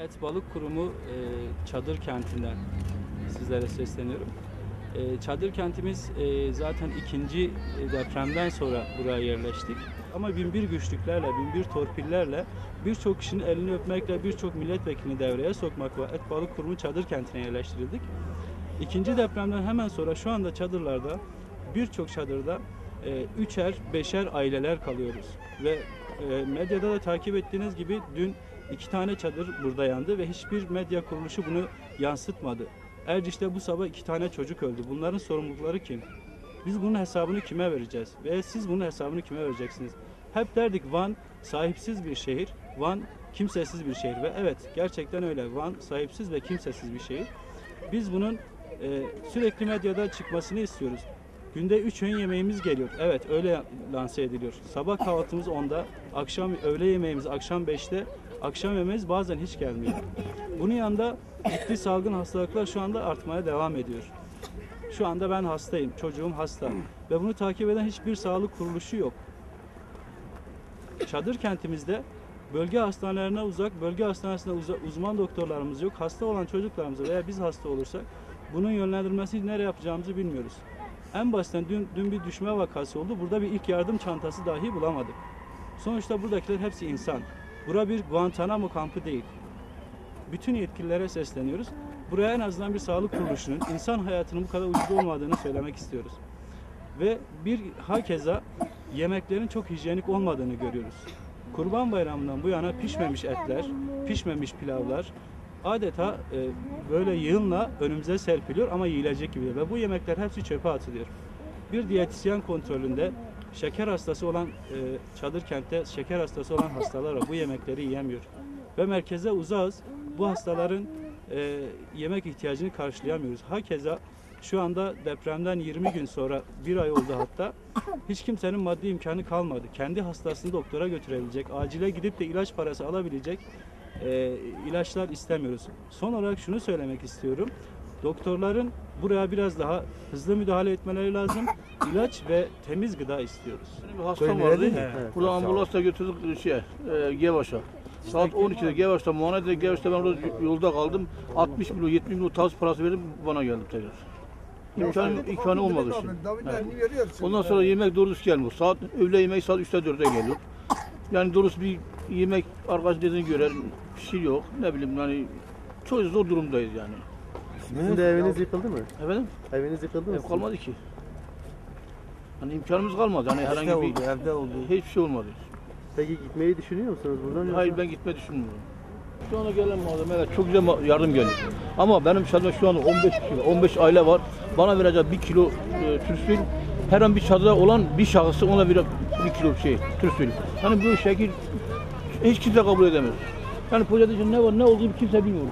Et Balık Kurumu e, Çadır Kenti'nden sizlere sesleniyorum. E, çadır kentimiz e, zaten ikinci depremden sonra buraya yerleştik. Ama binbir güçlüklerle, binbir torpillerle birçok kişinin elini öpmekle birçok milletvekilini devreye sokmakla Et Balık Kurumu Çadır Kenti'ne yerleştirildik. İkinci depremden hemen sonra şu anda çadırlarda birçok çadırda e, üçer, beşer aileler kalıyoruz. Ve e, medyada da takip ettiğiniz gibi dün iki tane çadır burada yandı ve hiçbir medya kuruluşu bunu yansıtmadı. Erciş'te bu sabah iki tane çocuk öldü. Bunların sorumlulukları kim? Biz bunun hesabını kime vereceğiz? Ve siz bunun hesabını kime vereceksiniz? Hep derdik Van sahipsiz bir şehir, Van kimsesiz bir şehir ve evet gerçekten öyle. Van sahipsiz ve kimsesiz bir şehir. Biz bunun e, sürekli medyada çıkmasını istiyoruz. Günde 3 öğün yemeğimiz geliyor. Evet öyle lanse ediliyor. Sabah kahvaltımız 10'da, akşam öğle yemeğimiz akşam 5'te, akşam yemeğimiz bazen hiç gelmiyor. Bunun yanında ciddi salgın hastalıklar şu anda artmaya devam ediyor. Şu anda ben hastayım, çocuğum hasta ve bunu takip eden hiçbir sağlık kuruluşu yok. Çadır kentimizde bölge hastanelerine uzak, bölge hastanesinde uza- uzman doktorlarımız yok. Hasta olan çocuklarımıza veya biz hasta olursak bunun yönlendirmesini nereye yapacağımızı bilmiyoruz. En basitten dün, dün bir düşme vakası oldu. Burada bir ilk yardım çantası dahi bulamadık. Sonuçta buradakiler hepsi insan. Bura bir Guantanamo kampı değil. Bütün yetkililere sesleniyoruz. Buraya en azından bir sağlık kuruluşunun insan hayatının bu kadar ucuz olmadığını söylemek istiyoruz. Ve bir hakeza yemeklerin çok hijyenik olmadığını görüyoruz. Kurban Bayramı'ndan bu yana pişmemiş etler, pişmemiş pilavlar adeta e, böyle yığınla önümüze serpiliyor ama yiyilecek gibi ve bu yemekler hepsi çöpe atılıyor. Bir diyetisyen kontrolünde şeker hastası olan e, çadır kentte şeker hastası olan hastalar var. Bu yemekleri yiyemiyor. Ve merkeze uzağız. Bu hastaların e, yemek ihtiyacını karşılayamıyoruz. Hakeza şu anda depremden 20 gün sonra bir ay oldu hatta hiç kimsenin maddi imkanı kalmadı. Kendi hastasını doktora götürebilecek, acile gidip de ilaç parası alabilecek e, ilaçlar istemiyoruz. Son olarak şunu söylemek istiyorum. Doktorların buraya biraz daha hızlı müdahale etmeleri lazım. İlaç ve temiz gıda istiyoruz. Bir hastam vardı. Evet. Burada ambulansla götürdük şey, e, Gevaş'a. Saat 12'de Gevaş'ta muayene edildi. Gevaş'ta ben orada yolda kaldım. 60 milyon, 70 milyon tavsiye parası verdim bana geldim tekrar. İmkanı, imkanı olmadı şimdi. Ondan sonra yemek doğrusu gelmiyor. Saat öğle yemeği saat 3'te 4'te geliyor. Yani doğrusu bir yemek arkadaş dediğine göre bir şey yok. Ne bileyim yani çok zor durumdayız yani. Sizin de eviniz yıkıldı mı? Efendim? Eviniz yıkıldı mı? Ev kalmadı ki. Hani imkanımız kalmadı. Hani herhangi bir oldu, evde oldu. hiçbir şey olmadı. Peki gitmeyi düşünüyor musunuz buradan? yoksa- Hayır ben gitme düşünmüyorum. Şu ana gelen malzemeler çok güzel yardım geliyor. Ama benim çadırımda şu anda 15 kilo, 15 aile var. Bana verecek 1 kilo e, türsül, her an bir çadırda olan bir şahısı ona bir, bir kilo şey, türsül. Hani bu şekil hiç kimse kabul edemez. Yani projede için ne var ne olduğunu kimse bilmiyor.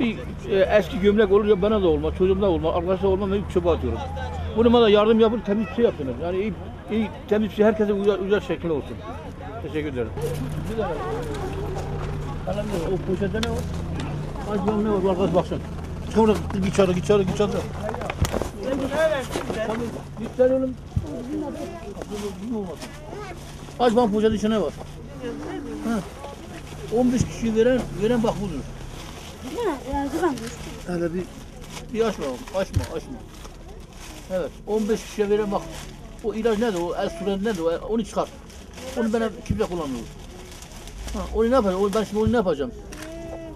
Bir e, eski gömlek olur ya bana da olmaz, çocuğumda olmaz, arkadaşlar olmaz, ben çöpe atıyorum. Bunu bana yardım yapın, temiz bir şey. Yani iyi, iyi temiz şey herkese uyar, uyar şekilde olsun. Teşekkür ederim. Bir dakika. O poşette ne var? Az ne var? Arkadaş baksın. Sonra git içeri, git içeri, git. Tamam, Git sen oğlum. Aç bak poşetin içine ne var? Ha. 15 kişi veren, veren bak budur. Hele bir, bir açma, açma, açma. Evet, 15 kişiye veren bak. O ilaç nedir? O el süren nedir? O- Onu çıkar. Onu ben kimse kullanmıyorum. Ha, onu ne yapacağım? Onu- Ben şimdi onu ne yapacağım?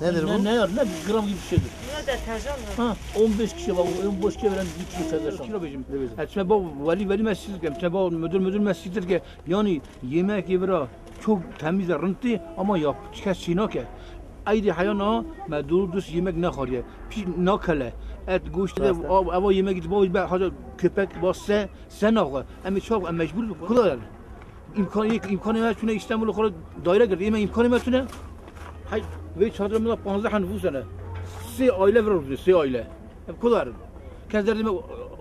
Nedir ne, bu? Ne, ne, ne bir gram gibi bir şeydir. Ne deterjan mı? Ha, 15 kişi bak, 15 kişi veren bir kilo federasyon. Kilo bejim. Etme bu vali vali mescid ki, etme bu müdür müdür mesciddir ki, yani yemek yevra çok temiz rıntı ama yap kes ایدی حیانا دور دوست یمک نخوریه پی ناکله ات گوشت آب آب یمک با به حاجا کپک با سه سه ناقه امی چاق اما مجبور خدا امکان یک امکان ما چونه استانبول خور دایره گرد یم امکان ما چونه حی وی چادر ما 15 حنفوسنه سه عائله ورود سه عائله خدا کز دردم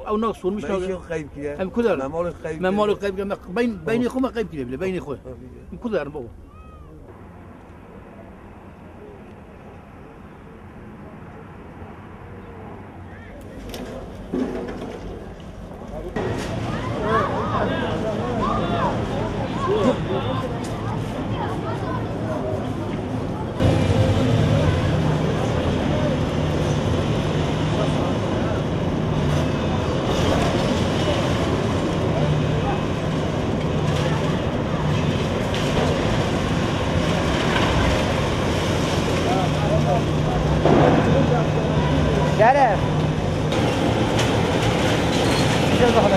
او ناقص مش ام قيب كده ما مال ممالك ما مال قيب بین بین خو ما قيب بین خو اخوه كده بابا 这어서 화.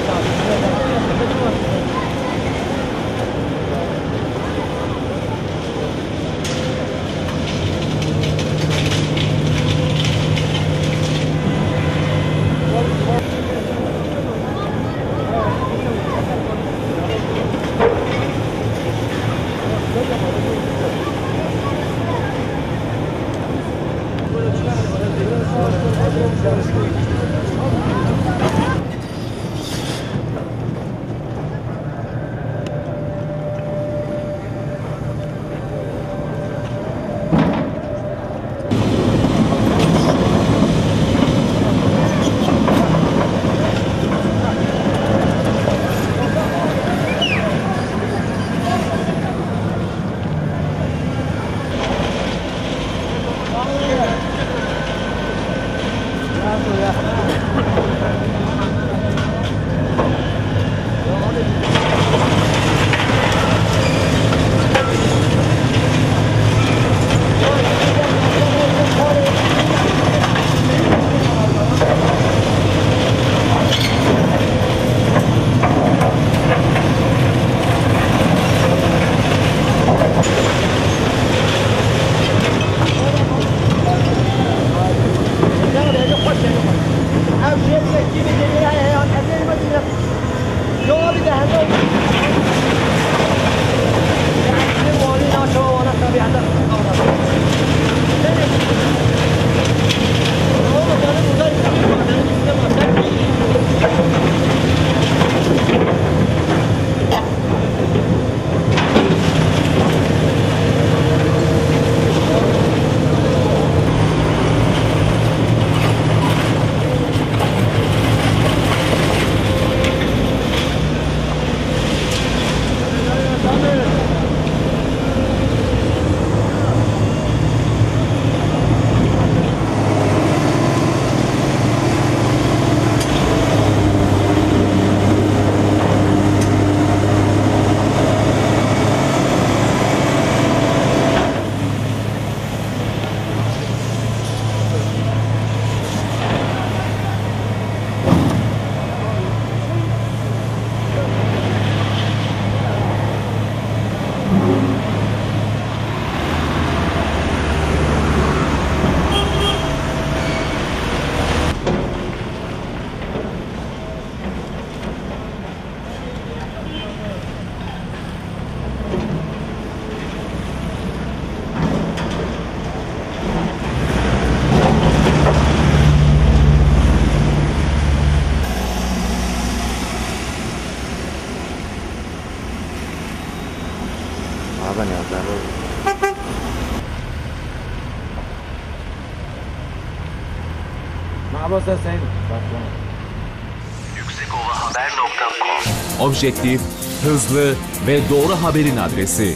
Objektif, hızlı ve doğru haberin adresi.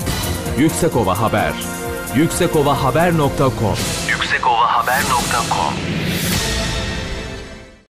Yüksekova Haber. yüksekovahaber.com yüksekovahaber.com